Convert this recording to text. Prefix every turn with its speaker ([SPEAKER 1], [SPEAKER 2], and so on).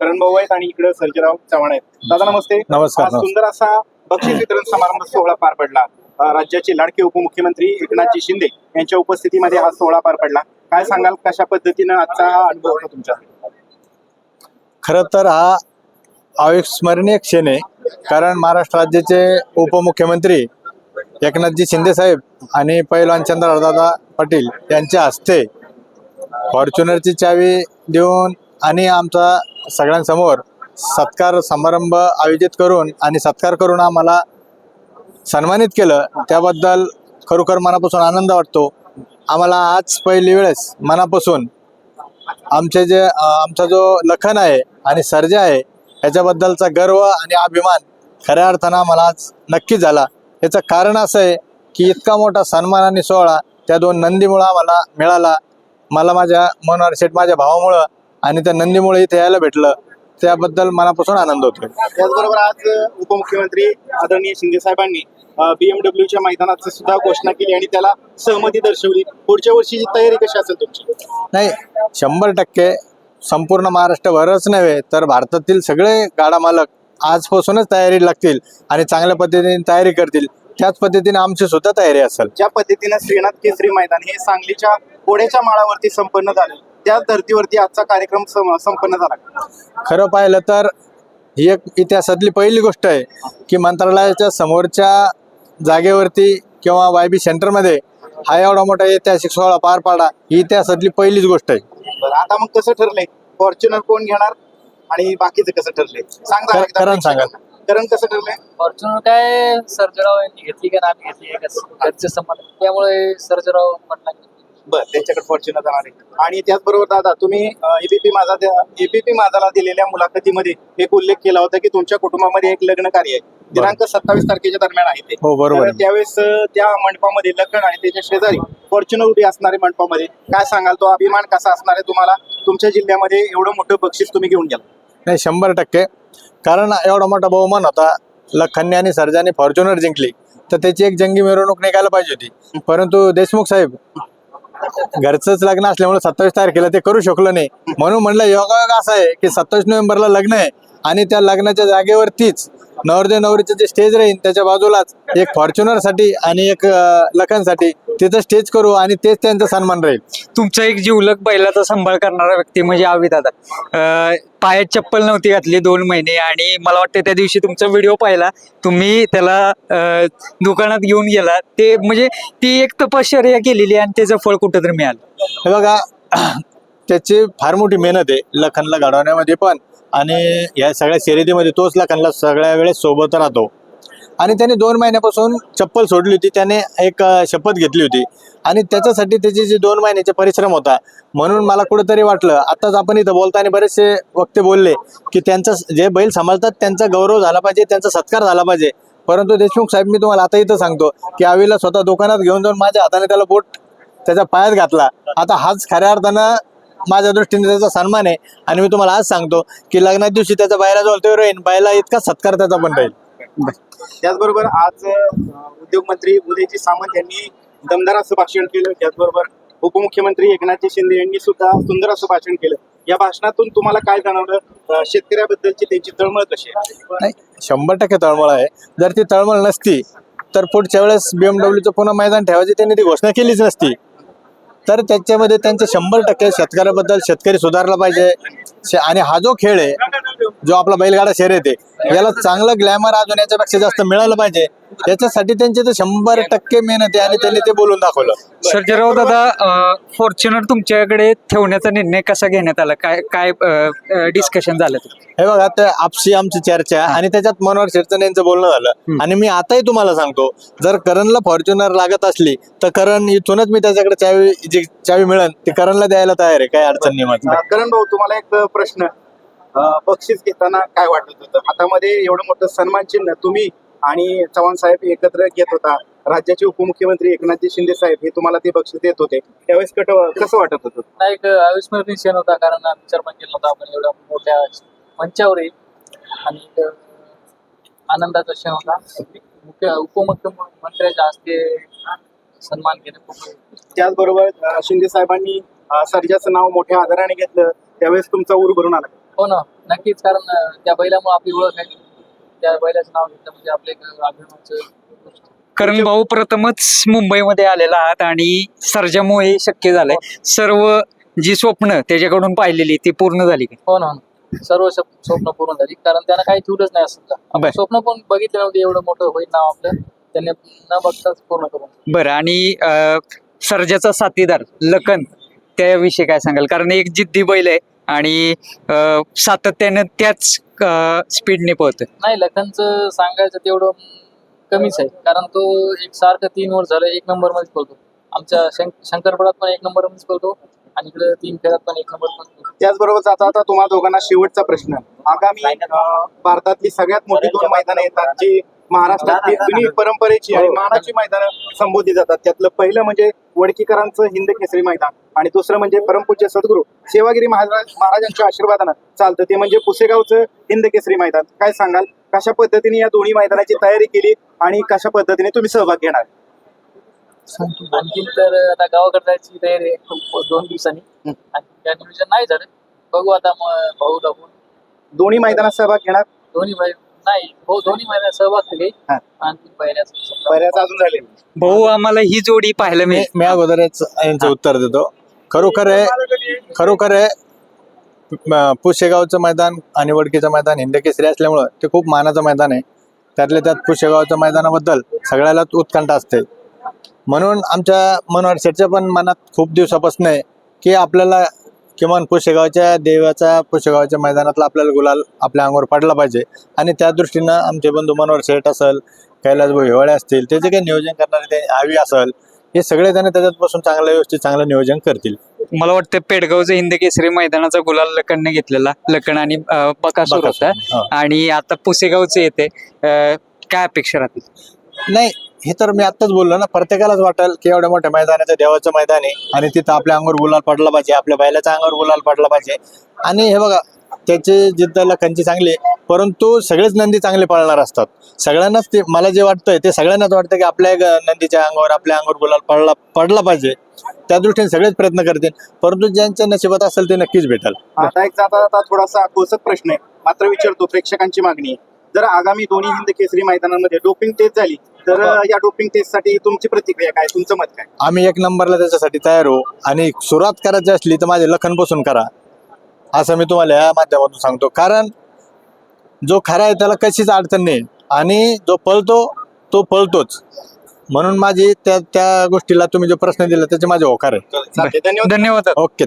[SPEAKER 1] करण भाऊ आहेत आणि इकडे सर्जेराव चव्हाण आहेत. दादा नमस्ते.
[SPEAKER 2] नमस्कार.
[SPEAKER 1] सुंदर असा बक्षीस वितरण समारंभ सोहळा पार पडला. राज्याचे लाडके उपमुख्यमंत्री एकनाथजी शिंदे यांच्या उपस्थितीमध्ये हा सोहळा पार पडला. काय सांगाल कशा पद्धतीनं आजचा हा अनुभव होता तुमचा?
[SPEAKER 2] खरं तर हा अविस्मरणीय क्षण आहे. कारण महाराष्ट्र राज्याचे उपमुख्यमंत्री एकनाथजी शिंदे साहेब आणि पैलवान चंद्रदादा पाटील यांच्या हस्ते फॉर्च्युनरची चावी देऊन आणि आमचा सगळ्यांसमोर सत्कार समारंभ आयोजित करून आणि सत्कार करून आम्हाला सन्मानित केलं त्याबद्दल खरोखर मनापासून आनंद वाटतो. आम्हाला आज पहिली वेळेस मनापासून आमचे जे आमचा जो लखन आहे आणि सर्जे आहे याच्याबद्दलचा गर्व आणि अभिमान खऱ्या अर्थानं मला आज नक्कीच झाला. याचं कारण असं आहे की इतका मोठा सन्मान आणि सोहळा त्या दोन नंदीमुळं आम्हाला मिळाला. मला माझ्या मनोहर शेठ माझ्या भावामुळं आणि त्या नंदीमुळे इथे यायला भेटलं. त्याबद्दल मनापासून आनंद होतोय.
[SPEAKER 1] त्याचबरोबर आज उपमुख्यमंत्री आदरणीय शिंदे साहेबांनी बीएमडब्ल्यूच्या मैदानाची सुद्धा घोषणा केली आणि त्याला सहमती दर्शवली. पुढच्या वर्षीची तयारी कशी असेल तुमची?
[SPEAKER 2] नाही शंभर टक्के संपूर्ण महाराष्ट्रभरच नव्हे तर भारतातील सगळे गाडा मालक आजपासूनच तयारी लागतील आणि चांगल्या पद्धतीने तयारी करतील. त्याच पद्धतीने आमची सुद्धा तयारी असेल.
[SPEAKER 1] ज्या पद्धतीनं श्रीनाथ केसरी मैदान हे सांगलीच्या घोड्याच्या माळावरती संपन्न झालं. त्याच धर्तीवरती आजचा कार्यक्रम संपन्न झाला.
[SPEAKER 2] खरं पाहिलं तर ही एक इतिहासातली पहिली गोष्ट आहे की मंत्रालयाच्या समोरच्या जागेवरती किंवा वाय बी सेंटरमध्ये हा एवढा मोठा ऐतिहासिक सोहळा पार पाडा ही इतिहासातली पहिलीच गोष्ट आहे.
[SPEAKER 1] आता मग कसं ठरलंय? फॉर्च्युनर कोण घेणार आणि बाकीचं कसं ठरलंय? सांगा
[SPEAKER 2] करण सांगा.
[SPEAKER 1] करण कसं ठरलंय?
[SPEAKER 3] फॉर्च्युनर काय सर्जराव यांनी घेतली का आम्ही घेतली त्यामुळे सर्जराव म्हटलं
[SPEAKER 1] बरं त्यांच्याकडे फॉर्च्युनर जाणार आहे. आणि त्याचबरोबर दादा तुम्ही एबीपी माझा एबीपी माझाला दिलेल्या मुलाखतीमध्ये एक उल्लेख केला होता की तुमच्या कुटुंबामध्ये एक लग्न कार्य आहे. दिनांक सत्तावीस तारखेच्या दरम्यान आहे ते.
[SPEAKER 2] हो बरोबर
[SPEAKER 1] तर. त्यावेळेस त्या मंडपामध्ये लग्न आणि त्याच्या शेजारी फॉर्च्युनर उभी असणारे मंडपामध्ये काय सांगाल? तो अभिमान कसा असणार आहे तुम्हाला? तुमच्या जिल्ह्यामध्ये एवढं मोठं बक्षीस तुम्ही घेऊन गेला.
[SPEAKER 2] नाही शंभर टक्के. कारण एवढा मोठा बहुमान होता. लखन्नी आणि सर्जाने फॉर्च्युनर जिंकली. तर त्याची एक जंगी मिरवणूक निघायला पाहिजे होती. परंतु देशमुख साहेब घरचंच लग्न असल्यामुळे सत्तावीस तारखेला ते करू शकलो नाही. म्हणून म्हणलं योगायोग असा आहे की सत्तावीस नोव्हेंबरला लग्न आहे आणि त्या लग्नाच्या जागेवरतीच नवरदेव नवरीचं जे स्टेज राहील त्याच्या बाजूलाच एक फॉर्च्युनरसाठी आणि एक लखनसाठी तिथं स्टेज करू आणि तेच त्यांचा सन्मान राहील.
[SPEAKER 4] तुमचा एक जीवलग बैलाचा सांभाळ करणारा व्यक्ती म्हणजे आवी दादा. अं, पायात चप्पल नव्हती घातली दोन महिने आणि मला वाटतं त्या दिवशी तुमचा व्हिडिओ पाहिला. तुम्ही त्याला अं, दुकानात घेऊन गेला. ते म्हणजे ती एक तपश्चर्या केलेली आणि त्याचं फळ कुठंतरी मिळालं.
[SPEAKER 2] हे बघा त्याची फार मोठी मेहनत आहे लखनला घडवण्यामध्ये पण. आणि या सगळ्या शर्यतीमध्ये तोच लखनला सगळ्या वेळेस सोबत राहतो. आणि त्याने दोन महिन्यापासून चप्पल सोडली होती. त्याने एक शपथ घेतली होती. आणि त्याच्यासाठी त्याचे जे दोन महिन्याचे परिश्रम होता. म्हणून मला कुठंतरी वाटलं आत्ताच आपण इथं बोलताना बरेचसे वक्ते बोलले की त्यांचा जे बैल सांभाळतात त्यांचा गौरव झाला पाहिजे त्यांचा सत्कार झाला पाहिजे. परंतु देशमुख साहेब मी तुम्हाला आता इथं सांगतो की आवीला स्वतः दुकानात घेऊन जाऊन माझ्या हाताने त्याला बोट त्याच्या पायात घातला. आता हाच खऱ्या अर्थानं माझ्या दृष्टीने त्याचा सन्मान आहे. आणि मी तुम्हाला आज सांगतो की लग्नाच्या दिवशी त्याचा बायला जवळ तो राहील बायला इतका सत्कार त्याचा पण राहील.
[SPEAKER 1] त्याचबरोबर आज उद्योग उद्योगमंत्री उदयजी सामंत यांनी दमदार असं भाषण केलं. त्याचबरोबर उपमुख्यमंत्री एकनाथजी शिंदे यांनी सुद्धा सुंदर असं भाषण केलं. या भाषणातून तुम्हाला काय जाणवलं? शेतकऱ्याबद्दलची त्यांची तळमळ कशी आहे?
[SPEAKER 2] नाही शंभर टक्के तळमळ आहे. जर ती तळमळ नसती तर पुढच्या वेळेस बीएमडब्ल्यूचं पुन्हा मैदान ठेवायची त्यांनी ती घोषणा केलीच नसती. तर त्याच्यामध्ये त्यांचे शंभर टक्के शेतकऱ्याबद्दल शेतकरी सुधारला पाहिजे. शे- आणि हा जो खेळ आहे जो आपला बैलगाडा शर्यत आहे याला चांगलं ग्लॅमर अजून याच्यापेक्षा जास्त मिळालं पाहिजे. याच्यासाठी त्यांची तर शंभर टक्के मेहनत आहे आणि त्यांनी ते बोलून दाखवलं.
[SPEAKER 4] सर्जेराव दादा फॉर्च्युनर तुमच्याकडे ठेवण्याचा निर्णय कसा घेण्यात आला? काय काय डिस्कशन झालं? ते?
[SPEAKER 2] हे बघा ते आपशी आमची चर्चा आणि त्याच्यात मनोहर शिरचण यांचं बोलणं झालं. आणि मी आताही तुम्हाला सांगतो जर करणला फॉर्च्युनर लागत असली तर करण इथूनच मी त्याच्याकडे चावी जी चावी मिळेल ती करणला द्यायला तयार आहे काय अडचण नाही
[SPEAKER 1] करण भाऊ तुम्हाला एक प्रश्न. बक्षीस घेताना काय वाटत होतं? हातामध्ये एवढं मोठं सन्मान चिन्ह तुम्ही आणि चव्हाण साहेब एकत्र घेत होता. राज्याचे उपमुख्यमंत्री एकनाथजी शिंदे साहेब हे तुम्हाला ते बक्षीस देत होते. त्यावेळेस कट कसं वाटत होतं?
[SPEAKER 3] हा एक अविस्मरणीय क्षण होता कारण आम्ही चर्मन केला होता आपण एवढ्या मोठ्या मंचावर येईल आणि आनंदाचा क्षण होता. मुख्य उपमुख्यमंत्र्याच्या हस्ते सन्मान केलं
[SPEAKER 1] त्याचबरोबर शिंदे साहेबांनी सर्जाचं नाव मोठ्या आदराने घेतलं. त्यावेळेस तुमचा ऊर भरून आला.
[SPEAKER 3] हो ना. नक्कीच कारण त्या बैलामुळे आपली ओळख आहे. त्या बैलाचं नाव घेतलं म्हणजे आपले एक अभिमानाचं
[SPEAKER 4] कारण भाऊ प्रथमच मुंबईमध्ये आलेला आहात आणि सर्जामुळे हे शक्य झालंय. सर्व जी स्वप्न त्याच्याकडून पाहिलेली ती पूर्ण झाली का?
[SPEAKER 3] हो ना हो ना. सर्व स्वप- स्वप्न पूर्ण झाली. कारण त्यानं काही ठेवलंच नाही असं.
[SPEAKER 4] बर.
[SPEAKER 3] स्वप्न पण बघितलं नव्हतं एवढं मोठं होईल नाव आपलं. त्याने न बघताच पूर्ण करून.
[SPEAKER 4] बरं आणि अं, सर्जाचा साथीदार लखन त्याविषयी काय सांगाल? कारण एक जिद्दी बैल आहे. आणि सातत्यानं त्याच स्पीडने पळतोय.
[SPEAKER 3] नाही लखनचं सांगायचं तेवढं कमीच आहे. कारण तो एक सारखं तीन वर्ष झालं एक नंबर मध्येच पळतो. आमच्या शंक शंकरपडात पण एक नंबर मध्येच पळतो आणि इकडे तीन फेऱ्यात पण एक नंबर पण पळतो.
[SPEAKER 1] त्याचबरोबर जाता आता तुम्हा दोघांना शेवटचा प्रश्न. आगामी भारतातली सगळ्यात मोठी दोन मैदानं येतात जी महाराष्ट्रातली जुनी परंपरेची आणि मानाची मैदानं संबोधली जातात. त्यातलं पहिलं म्हणजे वडकीकरांचं हिंद केसरी मैदान आणि दुसरं म्हणजे परमपूज्य सद्गुरू सेवागिरी महाराज महाराजांच्या आशीर्वादानं चालतं. ते म्हणजे पुसेगावचं हिंद केसरी मैदान. काय सांगाल? कशा पद्धतीने या दोन्ही मैदानाची तयारी केली आणि कशा पद्धतीने तुम्ही सहभाग घेणार?
[SPEAKER 3] आणखीन तर आता गावाकडे जायची तयारी आहे. दोन दिवसांनी.
[SPEAKER 1] हं.
[SPEAKER 3] आणि त्या नियोजन नाही. झालं. बघू आता मग भाऊ लागून.
[SPEAKER 1] दोन्ही मैदानात सहभाग घेणार?
[SPEAKER 3] दोन्ही नाही दोन्ही महिन्यात सहभाग केले
[SPEAKER 1] हा.
[SPEAKER 3] आणखी पहिल्याच
[SPEAKER 1] बऱ्याच अजून झाले.
[SPEAKER 4] भाऊ आम्हाला ही जोडी पाहायला
[SPEAKER 2] मी
[SPEAKER 4] मिळेल.
[SPEAKER 2] मी अगोदरच यांचं उत्तर देतो. खरोखर आहे खरोखर आहे म- पुशेगावचं मैदान आणि वडकीचं मैदान हिंद केसरी असल्यामुळं ते खूप मानाचं मैदान आहे. त्यातल्या त्यात पुशेगावच्या मैदानाबद्दल सगळ्यालाच उत्कंठ असते. म्हणून आमच्या मनोहर शेठच्या पण मनात खूप दिवसापासून आहे की आपल्याला किमान पुशेगावच्या देवाच्या पुशेगावच्या मैदानातला आपल्याला गुलाल आपल्या अंगावर पडला पाहिजे. आणि त्या दृष्टीनं आमचे बंधू मनोहर शेठ असेल कैलासभाऊ हिवाळे असतील ते जे काही नियोजन करणारे ते आवी असेल हे सगळे जण त्याच्यात बसून चांगलं व्यवस्थित चांगलं नियोजन करतील.
[SPEAKER 4] मला वाटतं पेडगावचं हिंद केसरी मैदानाचा गुलाल लखनने घेतलेला लखन आणि बकासूर होता. आणि आता पुसेगावचं येते काय अपेक्षा राहतील?
[SPEAKER 2] नाही हे तर मी आत्ताच बोललो ना प्रत्येकालाच वाटेल की एवढ्या मोठ्या मैदानाचं देवाचं मैदान आहे. आणि तिथं आपल्या अंगावर गुलाल पडला पाहिजे आपल्या बैलाच्या अंगावर गुलाल पडला पाहिजे. आणि हे बघा त्याची जिद्द लखनची चांगली आहे, परंतु सगळेच नंदी चांगले पळणार असतात. सगळ्यांनाच ते मला जे वाटतंय ते सगळ्यांनाच वाटतं की आपल्या नंदीच्या अंगावर आपल्या अंगावर गुलाल पडला पडला पाहिजे. त्या दृष्टीने सगळेच प्रयत्न करतील. परंतु ज्यांच्या नशिबात असेल ते नक्कीच भेटेल.
[SPEAKER 1] आता एक जाता जाता थोडासा कोसक प्रश्न आहे. मात्र विचारतो प्रेक्षकांची मागणी आहे. जर आगामी दोन्ही हिंद केसरी मैदानामध्ये डोपिंग टेस्ट झाली तर या डोपिंग टेस्टसाठी तुमची प्रतिक्रिया काय? तुमचं मत काय?
[SPEAKER 2] आम्ही एक नंबरला त्याच्यासाठी तयार हो. आणि सुरुवात करायची असली तर माझे लखनपासून करा. असं मी तुम्हाला या माध्यमातून सांगतो. कारण जो खरा आहे त्याला कशीच अडचण नाही. आणि जो पळतो तो पळतोच. म्हणून माझी त्या त्या गोष्टीला तुम्ही जो प्रश्न दिला त्याचे माझे होकार आहे.
[SPEAKER 1] धन्यवाद.
[SPEAKER 4] धन्यवाद.
[SPEAKER 2] ओके